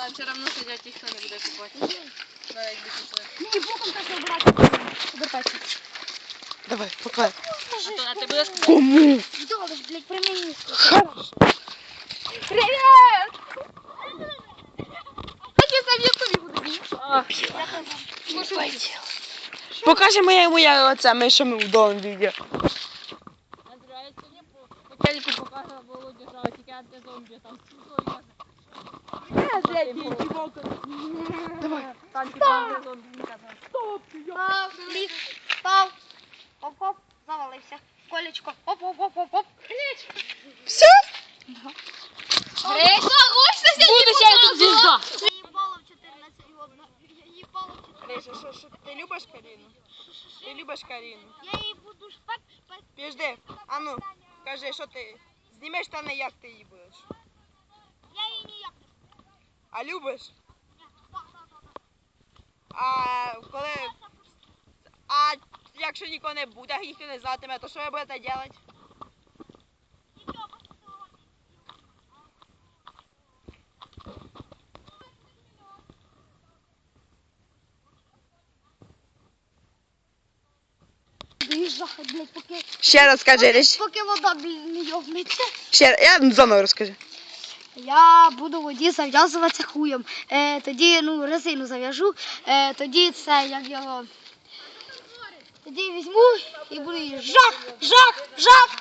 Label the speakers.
Speaker 1: Там все одно сидять ніхто не буде купати. Навіть якби.
Speaker 2: Ні, боком так не обирати. Обертайся.
Speaker 3: Давай, поклай.
Speaker 1: А, то, а ти будеш купати?
Speaker 3: Кому?
Speaker 2: Добре, блядь, при мені.
Speaker 1: Привіт! Так я сам я тобі буду бігти.
Speaker 3: Покаже моя моя оця, ми що ми відео.
Speaker 1: Я сьогодні по, по телеку показував Володю грав, тільки антизомбі там.
Speaker 3: Давай.
Speaker 1: Там типа антизомбі не казав.
Speaker 2: Пав, ліс, пав. Оп-оп, завалився. Колечко. Оп-оп-оп-оп-оп.
Speaker 3: Все?
Speaker 1: Грейс, Буде ще тут звізда.
Speaker 2: Їбало в 14 годно. Їбало в 14.
Speaker 3: Гриша, що, що, ти любиш Каріну? Ти любиш Каріну?
Speaker 2: Я її буду шпак, шпак.
Speaker 3: Підожди, а ну, Кажи, що ти? Знімеш штани, як ти її будеш?
Speaker 2: Я її ніяк не
Speaker 3: А любиш? А коли. А якщо нікого не буде, ніхто не знатиме, то що ви будете робити?
Speaker 2: Доїжджай, блядь, поки,
Speaker 3: Ще раз скажи, Ріш.
Speaker 2: поки вода, блядь, не йовнеться.
Speaker 3: Ще раз, я заново розкажи.
Speaker 2: Я буду воді зав'язуватися хуєм. Е, тоді ну, резину зав'яжу, е, тоді це як його. Тоді візьму і буду її жах, жах, жах.